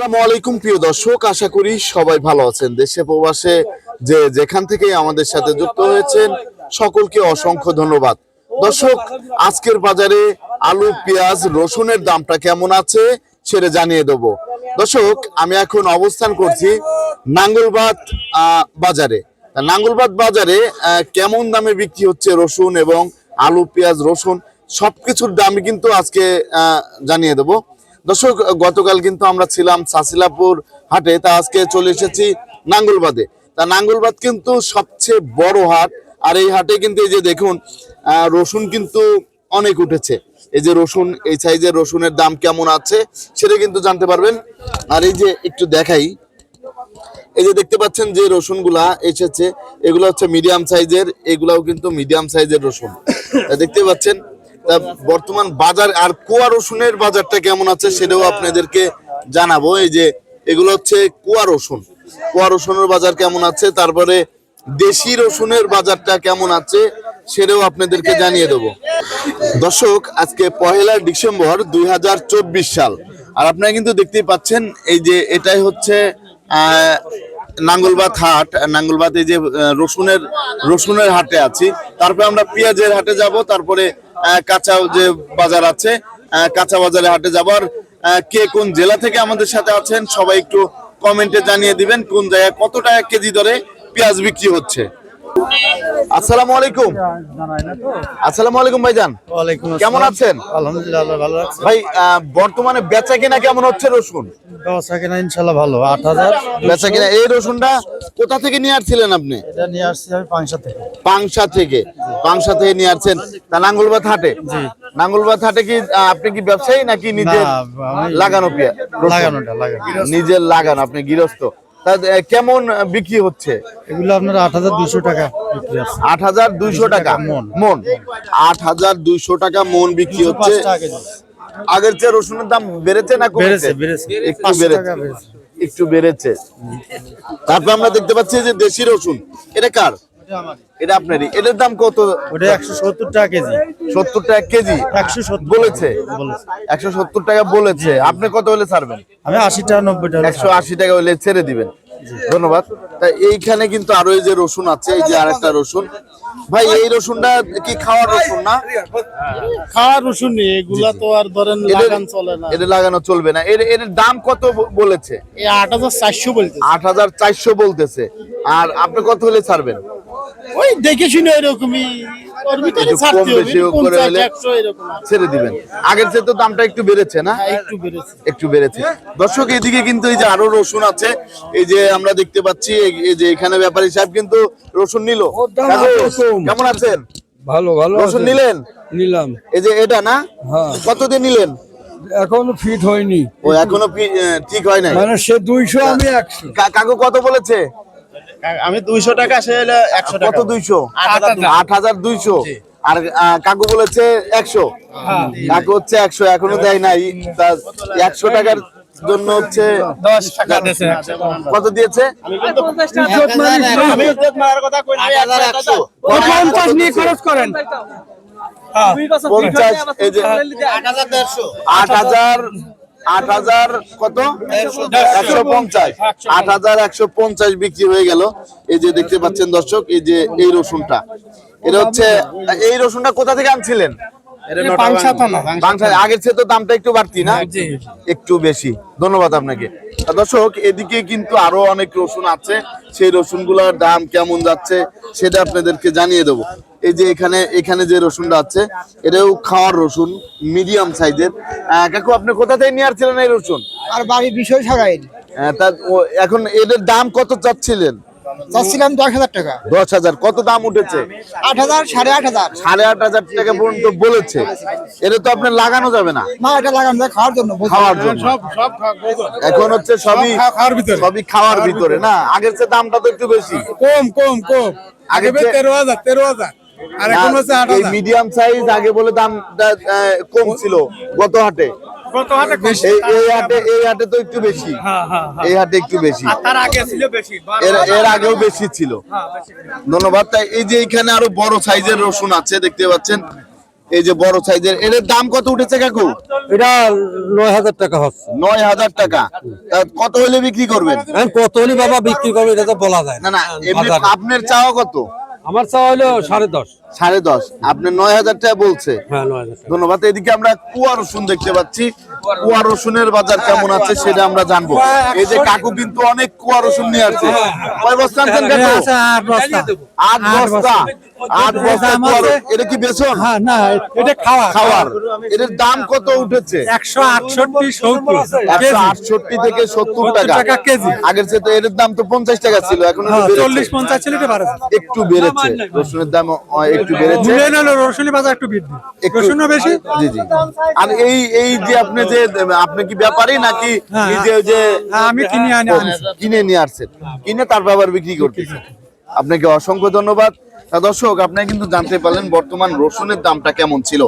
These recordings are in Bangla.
আসসালামু আলাইকুম, প্রিয় দর্শক। আশা করি সবাই ভালো আছেন। দেশে প্রবাসে যে যেখান থেকে আমাদের সাথে যুক্ত হয়েছেন, সকলকে অসংখ্য ধন্যবাদ। দর্শক, আজকের বাজারে আলু, পেঁয়াজ, রসুনের দামটা কেমন আছে সেটা জানিয়ে দেব। দর্শক, আমি এখন অবস্থান করছি নাঙ্গলবাদ বাজারে। নাঙ্গলবাদ বাজারে কেমন দামে বিক্রি হচ্ছে রসুন এবং আলু, পেঁয়াজ, রসুন? সবকিছুর দামই কিন্তু আজকে জানিয়ে দেব। দর্শক, গতকাল কিন্তু আমরা ছিলাম সাসিলাপুর হাটে, তা আজকে চলে এসেছি নাঙ্গলবাদে। তা নাঙ্গলবাদ কিন্তু সবচেয়ে বড় হাট, আর এই হাটে কিন্তু এই যে দেখুন রসুন কিন্তু অনেক উঠেছে। এই যে রসুন, এই সাইজের রসুনের দাম কেমন আছে সেটা কিন্তু জানতে পারবেন। আর এই যে একটু দেখাই, এই যে দেখতে পাচ্ছেন যে রসুনগুলা এসেছে, এগুলো হচ্ছে মিডিয়াম সাইজের, এগুলাও কিন্তু মিডিয়াম সাইজের রসুন। দেখতে পাচ্ছেন বর্তমান বাজার আর কুয়া রসুনের বাজারটা কেমন আছে সেটাও আপনাদেরকে জানাব। এই যে এগুলো হচ্ছে কুয়া রসুন। কুয়া রসুনের বাজার কেমন আছে? তারপরে দেশি রসুনের বাজারটা কেমন আছে সেটাও আপনাদেরকে জানিয়ে দেবো। দর্শক, আজকে পহেলা ডিসেম্বর দুই হাজার চব্বিশ সাল। আর আপনারা কিন্তু দেখতেই পাচ্ছেন, এই যে এটাই হচ্ছে নাঙ্গলবাদ হাট, নাঙ্গলবাদে যে রসুনের রসুনের হাটে আছি। তারপরে আমরা পেঁয়াজের হাটে যাব, তারপরে কাঁচা যে বাজার আছে কাঁচা বাজারে হাটে যাব। আর কে কোন জেলা থেকে আমাদের সাথে আছেন, সবাই একটু কমেন্টে জানিয়ে দিবেন, কোন জায়গায় কত টাকা কেজি দরে পেঁয়াজ বিক্রি হচ্ছে। আসসালামু আলাইকুম। আসসালামু আলাইকুম ভাইজান। কেমন আছেন? আলহামদুলিল্লাহ ভালো আছে ভাই বর্তমানে বেচা কেনা কেমন হচ্ছে রসুন? ব্যবস্থা কিনা ইনশাল্লাহ ভালো আট হাজার। বেচা কেনা এই রসুনটা কোথা থেকে নিয়ে আসছিলেন আপনি? এটা নিয়ে আসছি আমি পাঁচশো থেকে। পাংশা থেকে পাংশা থেকে নিয়ে আসছেন। তা নাঙ্গলবাদ হাটে? নাঙ্গলবাদ হাটে কি আপনি কি ব্যবসায়ী নাকি নিজের লাগানো পেঁয়া লাগানোটা লাগানো। নিজের লাগানো আপনি গৃহস্থ। কেমন বিক্রি হচ্ছে? এগুলো আপনার আট হাজার দুশো টাকা আট হাজার দুইশো টাকা? মন। মন। আট হাজার দুইশো টাকা মন বিক্রি হচ্ছে। আগের চেয়ে রসুনের দাম বেড়েছে না কমেছে? বেড়েছে একটু বেড়েছে। একটু বেড়েছে। তারপর আমরা দেখতে পাচ্ছি যে দেশি রসুন। এটা কার? এটা আপনারই। এটার দাম কত? ওটা একশো সত্তর টাকা কেজি। সত্তর টাকা কেজি? একশো সত্তর বলেছে? বলেছে। একশো সত্তর টাকা বলেছে। আপনি কত হলে ছাড়বেন? আমি আশি টাকা নব্বই টাকা একশো আশি টাকা হলে ছেড়ে দিবেন। ধন্যবাদ। তা এইখানে কিন্তু আরও এই যে রসুন আছে এই যে আরেকটা রসুন। ভাই এই রসুনটা কি খাওয়ার রসুন না? খাওয়া রসুন নেই এগুলা তো আর ধরেন এটা- লাগান চলে না। এটা লাগানো চলবে না। এর এর দাম কত বলেছে? এই আট হাজার চারশো আট হাজার চারশো বলতেছে। আর আপনি কত হলে ছাড়বেন? ওই দেখে শুনে এরকমই। ওর ভিতরে ছাড়তে হবে পঞ্চাশ একশো এরকম ছেড়ে দিবেন। আগের চেয়ে তো দামটা একটু বেড়েছে না? হ্যাঁ, একটু বেড়েছে। একটু বেড়েছে। দর্শক এদিকে কিন্তু এই যে আরও রসুন আছে এই যে আমরা দেখতে পাচ্ছি এই- এই যে এখানে ব্যাপারী সাহেব কিন্তু রসুন নিল। কেমন? আছেন? ভালো ভালো রসুন নিলেন? নিলাম। এই যে এটা না? হ্যাঁ। কত দিয়ে নিলেন? এখনও ফিট হয়নি। ও এখনও ঠিক হয় নাই। মানে সে দুইশো আমি একশো। কাকু কত বলেছে? আমি দুইশো টাকা সে হলো একশো কত দুইশো? আট হাজার দুইশো। আর কাকু বলেছে একশো। হ্যাঁ। কাকু হচ্ছে একশো এখনও দেয় নাই। একশো টাকার জন্য হচ্ছে দশ টাকা দিয়েছে। কত দিয়েছে? আমি ইজ্জত মারার কথা কই নাই, একশো টাকা। পঞ্চাশ নিয়ে খরচ করেন। পঞ্চাশ এই যে আট হাজার। আট হাজার কত? একশো পঞ্চাশ। আট হাজার একশো পঞ্চাশ বিক্রি হয়ে গেল। এই যে দেখতে পাচ্ছেন দর্শক, এই যে এই রসুনটা। এটা হচ্ছে, এই রসুনটা কোথা থেকে আনছিলেন? আগের চেয়ে তো দামটা একটু বাড়তি না? একটু বেশি। ধন্যবাদ আপনাকে। দর্শক এদিকে কিন্তু আরও অনেক রসুন আছে। সেই রসুনগুলোর দাম কেমন যাচ্ছে সেটা আপনাদেরকে জানিয়ে দেবো। এই যে এখানে এখানে যে রসুনটা আছে এটাও খাওয়ার রসুন মিডিয়াম সাইজের। কাকু আপনি কোথা থেকে নিয়ে আসছিলেন এই রসুন? আর বাড়ি বিষয় ও- এখন এদের দাম কত চাচ্ছিলেন? চাচ্ছিলাম দশ হাজার টাকা। দশ হাজার কত দাম উঠেছে? আট হাজার সাড়ে আট হাজার। সাড়ে আট হাজার টাকা পর্যন্ত বলেছে। এটা তো আপনার লাগানো যাবে না। না এটা লাগানো যায় খাওয়ার জন্য খাওয়ার জন্য। এখন হচ্ছে সবই খাওয়ার ভিতরে। সবই খাওয়ার ভিতরে না? আগের চেয়ে দামটা তো একটু বেশি। কম কম কম। আগে তেরো হাজার তেরো হাজার। আর এখন হচ্ছে মিডিয়াম সাইজ আগে বলে দাম আহ, কম ছিল গত হাটে। কত হাটে এই এই হাটে এই হাটে তো একটু বেশি। এই হাটে একটু বেশি। তার আগে ছিল বেশি। এর এর আগেও বেশি ছিল। ধন্যবাদ। তাই এই যে এখানে আরও বড় সাইজের রসুন আছে দেখতে পাচ্ছেন? এই যে বড় সাইজের এর দাম কত উঠেছে কাকু? এটা নয় হাজার টাকা হচ্ছে। নয় হাজার টাকা। কত হলে বিক্রি করবেন? কত হলে বাবা বিক্রি করবে এটা তো বলা যায় না। না। আপনার চাওয়া কত? আমার চাওয়া হলো সাড়ে দশ। সাড়ে দশ। আপনি নয় হাজার টাকা বলছে। হ্যাঁ। ধন্যবাদ। এদিকে আমরা কুয়া রসুন দেখতে পাচ্ছি। কুয়া রসুনের বাজার কেমন আছে সেটা আমরা জানব। এই যে কাকু কিন্তু অনেক কুয়া রসুন নিয়ে আসছে। কয় বস্তা আনছেন কাকু? আট বস্তা আট বস্তা আট বস্তা কুয়া রসুন। এটা কি বেসন? হ্যাঁ না এটা খাওয়া খাওয়ার। এটার দাম কত উঠেছে? একশো আটষট্টি সত্তর একশো আটষট্টি থেকে সত্তর টাকা। টাকা কেজি। আগের চেয়ে তো এর দাম তো পঞ্চাশ টাকা ছিল এখন বেড়েছে। চল্লিশ পঞ্চাশ ছিল একটু বেড়েছে। রসুনের দাম একটু বেড়েছে। রসুনের বাজার একটু বৃদ্ধি। রসুনও বেশি? জি জি। আর এই এই যে আপনি যে আপনি কি ব্যাপারী নাকি হ্যাঁ, নিজে ওই যে হ্যাঁ, আমি কিনে আনি কিনে নিয়ে আসছেন। কিনে তার আবার বিক্রি করতেছেন। আপনাকে অসংখ্য ধন্যবাদ। দর্শক, আপনি কিন্তু জানতে পারলেন বর্তমান রসুনের দামটা কেমন ছিল।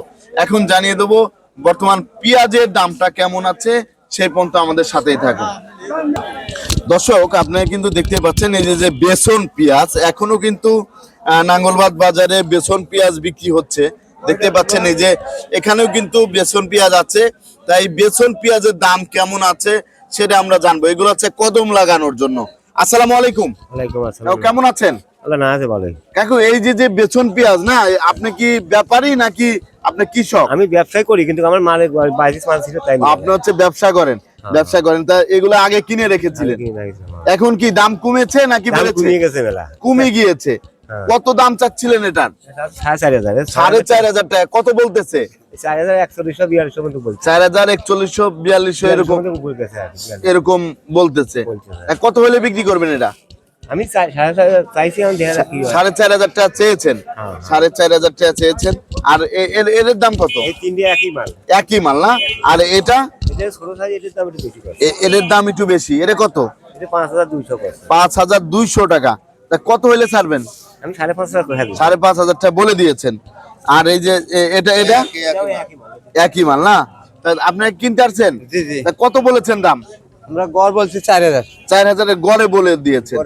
এখন জানিয়ে দেবো, বর্তমান পেঁয়াজের দামটা কেমন আছে, সেই পর্যন্ত আমাদের সাথেই থাকুন। দর্শক আপনারা কিন্তু দেখতে পাচ্ছেন এই যে বেসন পেঁয়াজ, এখনও কিন্তু নাঙ্গলবাদ বাজারে বেসন পেঁয়াজ বিক্রি হচ্ছে। দেখতে পাচ্ছেন এই যে, এখানেও কিন্তু বেসন পেঁয়াজ আছে। তাই বেসন পেঁয়াজের দাম কেমন আছে, সেটা আমরা জানব। এগুলো হচ্ছে কদম লাগানোর জন্য। আসসালামু আলাইকুম। ওয়ালাইকুম আসসালাম। কেমন আছেন? আল্লাহ না আছে ভালোই। কাকু এই যে যে বেসন পেঁয়াজ না আপনি কি ব্যাপারী নাকি আপনি কৃষক? আমি ব্যবসায় করি কিন্তু আমার মালে বাইশ মাল ছিল তাই আপনি হচ্ছে ব্যবসা করেন। ব্যবসা করেন। তা এগুলো আগে কিনে রেখেছিলেন? আমার। এখন কি দাম কমেছে নাকি বেড়েছে? কমে গিয়েছে। হ্যাঁ। কত দাম চাচ্ছিলেন এটার? সাড়ে চার হাজার টাকা। কত বলতেছে? এরকম হ্যাঁ। কত হলে বিক্রি করবেন এটা? আমি সাড়ে চার হাজার হয়। টাকা চেয়েছেন? হ্যাঁ। সাড়ে চার হাজার টাকা চেয়েছেন। আর এর দাম কত? একই মাল। একই মাল না? আর এটা? এর দাম একটু বেশি এটা কত? পাঁচ হাজার দুইশো করে। পাঁচ হাজার দুইশো টাকা। কত হলে ছাড়বেন? আমি সাড়ে পাঁচ হাজার করে সাড়ে পাঁচ হাজার টাকা বলে দিয়েছেন। আর এই যে এটা এটা? একই মাল। না? তা আপনারা কিনতে আসছেন? জি, জি। কত বলেছেন দাম? আমরা গড় বলছি চার হাজার। চার হাজারের গড়ে বলে দিয়েছেন।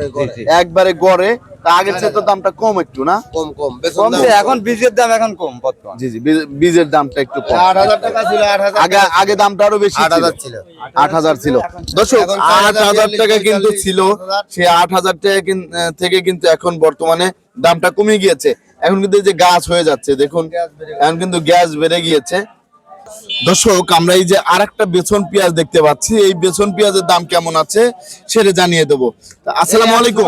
একবারে গড়ে। তা আগের চেয়ে তো দামটা কম একটু না? কম কম। কমছে, এখন বীজের দাম এখন কম বর্তমান। জি জি বীজের দামটা একটু কম। আট হাজার টাকা ছিল আগে আগে দামটা আরও বেশি আট হাজার ছিল। আট হাজার ছিল। দর্শক এখন চার আট হাজার, হাজার টাকা কিন্তু ছিল। হাজার। সে আট হাজার টাকা থেকে কিন্তু এখন বর্তমানে দামটা কমে গিয়েছে। এখন কিন্তু যে গাছ হয়ে যাচ্ছে দেখুন। এখন কিন্তু গ্যাস বেড়ে গিয়েছে। দর্শক আমরা এই যে আরেকটা বেসন পেঁয়াজ দেখতে পাচ্ছি। এই বেসন পেঁয়াজের দাম কেমন আছে সেটা জানিয়ে দেবো। আসসালামু আলাইকুম।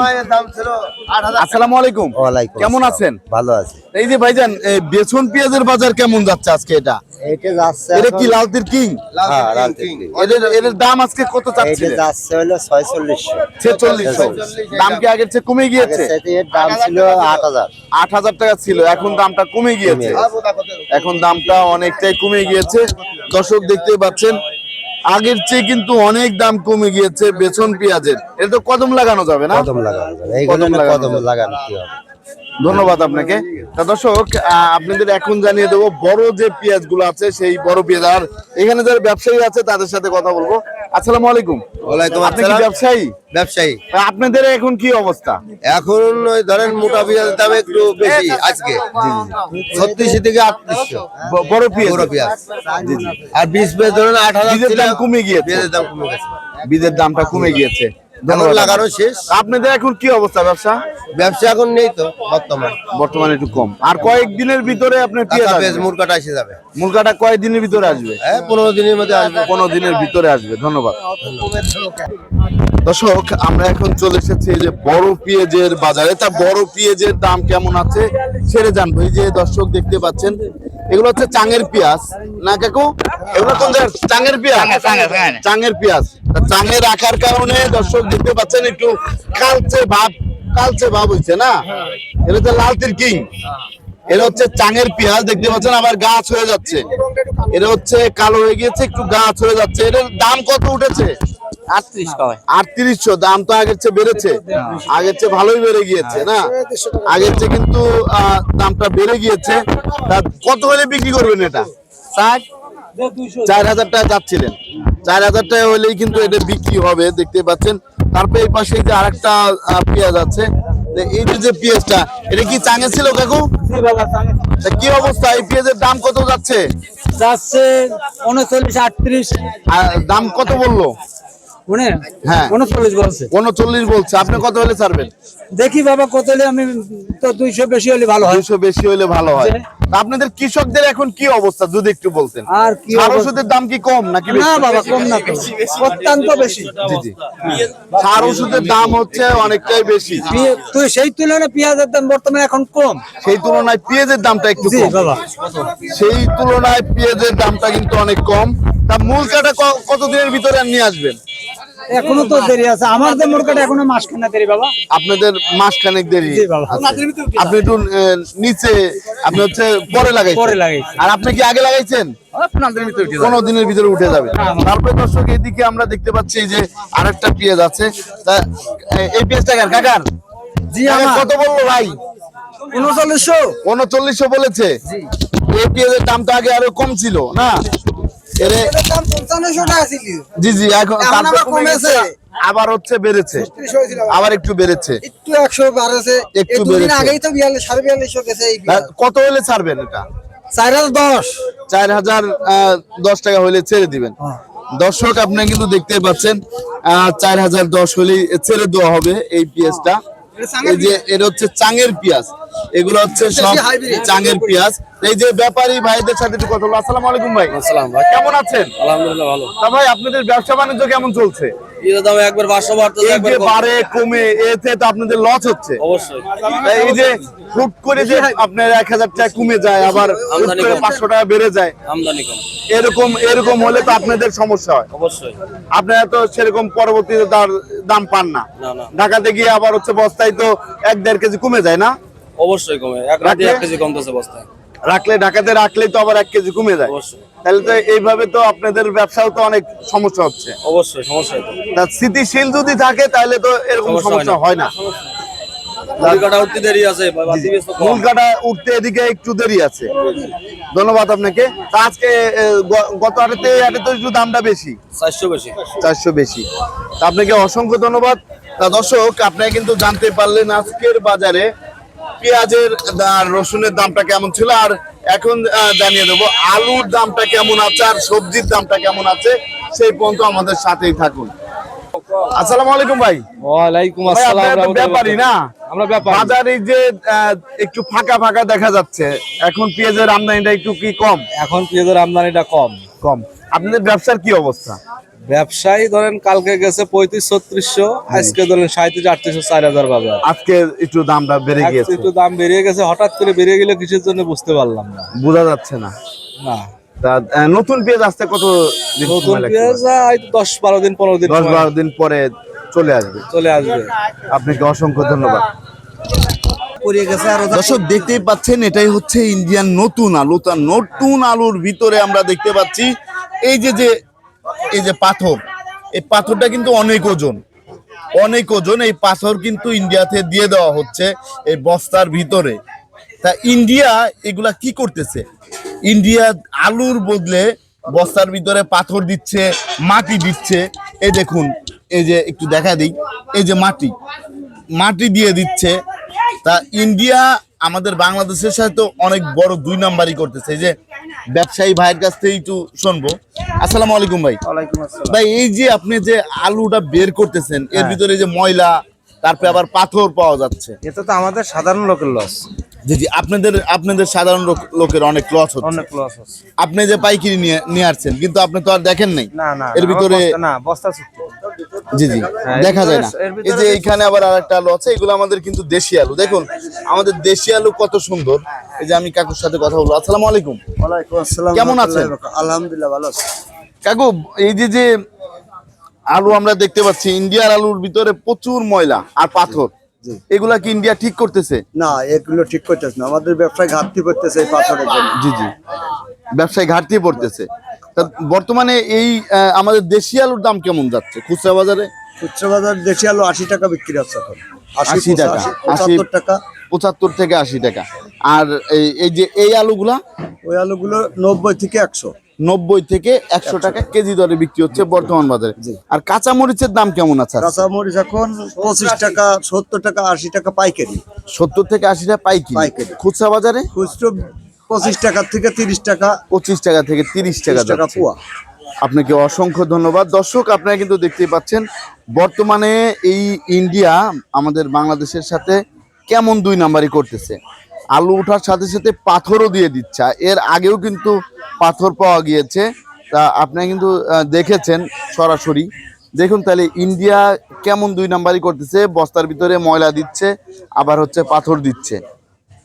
আসসালামু আলাইকুম। কেমন আছেন? ভালো আছি। এই যে ভাইজান এই বেসন পেঁয়াজের বাজার কেমন যাচ্ছে আজকে এটা? এটা যাচ্ছে এটা এখন- কি? লালতির কিং। লালতির king। এদের এদের দাম আজকে কত এটা যাচ্ছে হলো ছয়চল্লিশশো। ছেচল্লিশশো দাম কি আগের চেয়ে কমে গিয়েছে? এর দাম ছিল আট হাজার। আট হাজার টাকা ছিল এখন দামটা কমে গিয়েছে। এখন দামটা অনেকটাই কমে গিয়েছে। দর্শক দেখতে পাচ্ছেন আগের চেয়ে কিন্তু অনেক দাম কমে গিয়েছে বেসন পেঁয়াজের। এটা তো কদম লাগানো যাবে না? কদম লাগানো যাবে। কদম লাগানো লাগানো কি হবে? ধন্যবাদ আপনাকে। তা দর্শক আপনাদের এখন জানিয়ে দেবো বড় যে পেঁয়াজগুলো আছে সেই বড় পেঁয়াজ। আর এখানে যারা ব্যবসায়ী আছে তাদের সাথে কথা বলব। আসসালামু আলাইকুম। ওয়ালাইকুম আপনি কি আসসালাম। ব্যবসায়ী? ব্যবসায়ী। আপনাদের এখন কি অবস্থা? এখন ওই ধরেন মোটা পেঁয়াজের দাম একটু বেশি আজকে। ছত্রিশ থেকে আটত্রিশশো। বড় পেঁয়াজ। বড় পেঁয়াজ। আর বিশ পেঁয়াজ ধরেন আট হাজার বীজের দাম কমে গিয়েছে। পেঁয়াজের দাম কমে গেছে। বীজের দামটা কমে গিয়েছে। এখন লাগানো শেষ। আপনাদের এখন কি অবস্থা ব্যবসা? ব্যবসা এখন নেই তো বর্তমান। বর্তমানে একটু কম। আর কয়েক দিনের ভিতরে আপনার পেঁয়াজ আসবে। পেঁয়াজ এসে যাবে। মুরগাটা কয়েক দিনের ভিতরে আসবে? হ্যাঁ পনেরো দিনের মধ্যে আসবে। পনেরো দিনের ভিতরে আসবে। ধন্যবাদ। দর্শক আমরা এখন চলে এসেছি যে বড় পেঁয়াজের বাজারে। তা বড় পেঁয়াজের দাম কেমন আছে সেটা জানব। এই যে দর্শক দেখতে পাচ্ছেন এগুলো হচ্ছে চাঙের পেঁয়াজ। না কাকু? এগুলো কোন? চাঙের পেঁয়াজ? চাঙের পেঁয়াজ। চাঙে রাখার কারণে দর্শক দেখতে পাচ্ছেন একটু কালচে ভাব কালচে ভাব হইছে না? এটা হচ্ছে লালতির কিং। এটা হচ্ছে চাঙের পেঁয়াজ দেখতে পাচ্ছেন আবার গাছ হয়ে যাচ্ছে। এটা হচ্ছে কালো হয়ে গিয়েছে একটু গাছ হয়ে যাচ্ছে। এটার দাম কত উঠেছে? আটত্রিশশো দাম তো আগের চেয়ে বেড়েছে। আগের চেয়ে ভালোই বেড়ে গিয়েছে না? আগের চেয়ে কিন্তু আহ, দামটা বেড়ে গিয়েছে। তা কত হলে বিক্রি করবেন এটা? চার হাজার টাকা যাচ্ছিলেন। চার হাজার টাকা হলেই কিন্তু এটা বিক্রি হবে দেখতে পাচ্ছেন। তারপরে এই পাশে যে আরেকটা পেঁয়াজ আছে। এই যে পেঁয়াজটা এটা কি চাঙে ছিল কাকু? কি অবস্থা? এই পেঁয়াজের দাম কত যাচ্ছে? যাচ্ছে উনচল্লিশ আটত্রিশ। দাম কত বলল? হ্যাঁ। উনচল্লিশ বলছে। উনচল্লিশ বলছে। আপনি কত হলে ছাড়বেন? দেখি বাবা কত হলে আমি তো দুইশো বেশি হলে ভালো হয়। দুইশো বেশি হলে ভালো হয়। আপনাদের কৃষকদের এখন কি অবস্থা যদি একটু বলতেন? আর কি ওষুধের দাম কি কম নাকি না বাবা কম না অত্যন্ত বেশি। জি জি। সার ওষুধের দাম হচ্ছে অনেকটাই বেশি। তুই সেই তুলনায় পেঁয়াজের দাম বর্তমানে এখন কম। সেই তুলনায় পেঁয়াজের দামটা একটু কম। বাবা। সেই তুলনায় পেঁয়াজের দামটা কিন্তু অনেক কম। তা মূল কাটা কতদিনের ভিতরে আর নিয়ে আসবেন? এখনও তো দেরি আছে। আমার যে মোরকাটা এখনও মাস খানা দেরি। বাবা। আপনাদের মাস খানেক দেরি। আছে। আপনি একটু নিচে আপনি হচ্ছে পরে লাগাইছেন। পরে লাগাইছি। আর আপনি কি আগে লাগাইছেন? পনেরো দিনের ভিতরে উঠে যাবে। তারপরে দর্শক এদিকে আমরা দেখতে পাচ্ছি যে আরেকটা পেঁয়াজ আছে। এ- এই পেঁয়াজটা কার? কাকার? জি আমার। কত বলল ভাই? উনচল্লিশশো। উনচল্লিশশো বলেছে। এই পেঁয়াজের দামটা আগে আরও কম ছিল না? জি জি এখন এখন আবার হচ্ছে বেড়েছে। আবার। একটু বেড়েছে। একটু একশো বাড়েছে। একটু বেড়েছে। আগেই তো বিয়াল্লিশ সাড়ে বিয়াল্লিশশো গেছে কত হলে ছাড়বেন এটা? চার হাজার দশ। চার হাজার দশ টাকা হলে ছেড়ে দিবেন। দর্শক আপনি কিন্তু দেখতে পাচ্ছেন আহ, চার হাজার দশ হলে ছেড়ে দেওয়া হবে এই পেঁয়াজটা এই যে এটা হচ্ছে চাঙের পেঁয়াজ। এগুলো হচ্ছে সব চাঙের পেঁয়াজ। এই যে ব্যাপারী ভাইদের সাথে একটু কথা বলো। আসসালামু আলাইকুম ভাই। আসসালাম ভাই। কেমন আছেন? আলহামদুলিল্লাহ ভালো। তা ভাই আপনাদের ব্যবসা বাণিজ্য কেমন চলছে? এর দাম একবার পাঁচশো বাড়তে এই বাড়ে কমে। এতে তো আপনাদের লস হচ্ছে। অবশ্যই। এই যে হুট করে যে আপনার এক হাজার টাকা কমে যায় আবার হুট আমদানি করে কম। পাঁচশো টাকা বেড়ে যায় আমদানি কম। এরকম এরকম হলে তো আপনাদের সমস্যা হয়। অবশ্যই। আপনারা তো সেরকম পরবর্তীতে তার দাম পান না। ঢাকাতে গিয়ে আবার হচ্ছে বস্তায় তো এক দেড় কেজি কমে যায় না? অবশ্যই কমে। এক এক কেজি কমতেছে বস্তায়। রাখলে ঢাকাতে রাখলেই তো আবার এক কেজি কমে যায়। তাহলে তো এইভাবে তো আপনাদের ব্যবসাও তো অনেক সমস্যা হচ্ছে। অবশ্যই সমস্যা তা স্থিতিশীল যদি থাকে তাহলে তো এরকম সমস্যা হয় না। উঠতে এদিকে একটু দেরি আছে। ধন্যবাদ আপনাকে। আজকে গত হাটেতে এই তো একটু দামটা বেশি। চারশো বেশি। চারশো বেশি। তা আপনাকে অসংখ্য ধন্যবাদ। তা দর্শক আপনারা কিন্তু জানতে পারলেন আজকের বাজারে পেঁয়াজের রসুনের দামটা কেমন ছিল? আর এখন জানিয়ে দেবো আলুর দামটা কেমন আছে আর সবজির দামটা কেমন আছে সেই পর্যন্ত আমাদের সাথেই থাকুন। আসসালামু আলাইকুম ভাই। ওয়ালাইকুম ভাই, ব্যাপারী না? আমরা ব্যাপারী। বাজারে যে একটু ফাঁকা ফাঁকা দেখা যাচ্ছে এখন পেঁয়াজের আমদানিটা একটু কি কম? এখন পেঁয়াজের আমদানিটা কম। কম। আপনাদের ব্যবসার কি অবস্থা? ব্যবসায়ী ধরেন কালকে গেছে পঁয়ত্রিশ ছত্রিশশো আজকে ধরেন সাঁত্রিশ আটত্রিশশো চার হাজার পাবে আজকে একটু দামটা বেড়ে আজকে গিয়েছে। একটু দাম বেরিয়ে গেছে হঠাৎ করে বেরিয়ে গেলে কিসের জন্য বুঝতে পারলাম না। বোঝা যাচ্ছে না। না। আহ, নতুন পেঁয়াজ আসতে কত দিন নতুন পেঁয়াজ দশ বারো দিন পনেরো দিন দশ বারো দিন পরে চলে আসবে। চলে আসবে। আপনাকে অসংখ্য ধন্যবাদ। দর্শক দেখতেই পাচ্ছেন এটাই হচ্ছে ইন্ডিয়ান নতুন আলু। তার নতুন আলুর ভিতরে আমরা দেখতে পাচ্ছি এই যে যে এই যে পাথর, এই পাথরটা কিন্তু অনেক ওজন। অনেক ওজন, এই পাথর কিন্তু ইন্ডিয়াতে দিয়ে দেওয়া হচ্ছে এই বস্তার ভিতরে। তা ইন্ডিয়া এগুলা কি করতেছে? ইন্ডিয়া আলুর বদলে বস্তার ভিতরে পাথর দিচ্ছে, মাটি দিচ্ছে। এই দেখুন, এই যে একটু দেখা দিই, এই যে মাটি মাটি দিয়ে দিচ্ছে। তা ইন্ডিয়া আমাদের বাংলাদেশের সাথে তো অনেক বড় দুই নাম্বারই করতেছে। এই যে ব্যবসায়ী ভাইয়ের কাছ থেকে একটু শুনব। আসসালামু আলাইকুম ভাই। ভাই এই যে আপনি যে আলুটা বের করতেছেন এর ভিতরে যে ময়লা তারপরে আবার পাথর পাওয়া যাচ্ছে। এটা তো আমাদের সাধারণ লোকের লস জি জি আপনাদের আপনাদের সাধারণ লোক- লোকের অনেক লস হচ্ছে। অনেক লস হচ্ছে। আপনি যে পাইকারি নিয়ে নিয়ে আসছেন কিন্তু আপনি তো আর দেখেন নাই। না না এর ভিতরে না বস্তা চুক্তি। জি জি। হ্যাঁ, দেখা যায় না। এই যে এইখানে আবার আরেকটা আলু আছে এগুলো আমাদের কিন্তু দেশি আলু। দেখুন আমাদের দেশি আলু কত সুন্দর। এই যে আমি কাকুর সাথে কথা বলব। আসসালামু আলাইকুম। ওয়ালাইকুম আসসালাম কেমন আছেন? আলহামদুলিল্লাহ ভালো আছি। কাকু এই যে যে আলু আমরা দেখতে পাচ্ছি ইন্ডিয়ার আলুর ভিতরে প্রচুর ময়লা আর পাথর। এগুলা কি ইন্ডিয়া ঠিক করতেছে? না এগুলো ঠিক করতেছে না। আমাদের ব্যবসায় ঘাটতি করতেছে এই পাথরের জন্য। জি জি। ব্যবসায় ঘাটতি পড়তেছে। তা বর্তমানে এই আমাদের দেশি আলুর দাম কেমন যাচ্ছে? খুচরা বাজারে? খুচরা বাজার দেশি আলু আশি টাকা বিক্রি হচ্ছে এখন। আশি টাকা। পঁচাত্তর টাকা। পঁচাত্তর থেকে আশি টাকা। আর এই এই যে এই আলুগুলা? ওই আলুগুলো নব্বই থেকে একশো। নব্বই থেকে একশো টাকা কেজি দরে বিক্রি হচ্ছে বর্তমান বাজারে। আর কাঁচা মরিচের দাম কেমন আছে কাঁচা মরিচ এখন পঁচিশ টাকা সত্তর টাকা আশি টাকা পাইকারি। সত্তর থেকে আশি টাকা পাইকি পাইকারি। খুচরা বাজারে? খুচরো পঁচিশ টাকা থেকে তিরিশ টাকা পঁচিশ টাকা থেকে তিরিশ টাকা 30 টাকা। পোয়া। আপনাকে অসংখ্য ধন্যবাদ। দর্শক আপনারা কিন্তু দেখতেই পাচ্ছেন বর্তমানে এই ইন্ডিয়া আমাদের বাংলাদেশের সাথে কেমন দুই নাম্বারই করতেছে। আলু ওঠার সাথে সাথে পাথরও দিয়ে দিচ্ছে। এর আগেও কিন্তু পাথর পাওয়া গিয়েছে। তা আপনারা কিন্তু দেখেছেন সরাসরি। দেখুন তাহলে ইন্ডিয়া কেমন দুই নাম্বারই করতেছে। বস্তার ভিতরে ময়লা দিচ্ছে আবার হচ্ছে পাথর দিচ্ছে।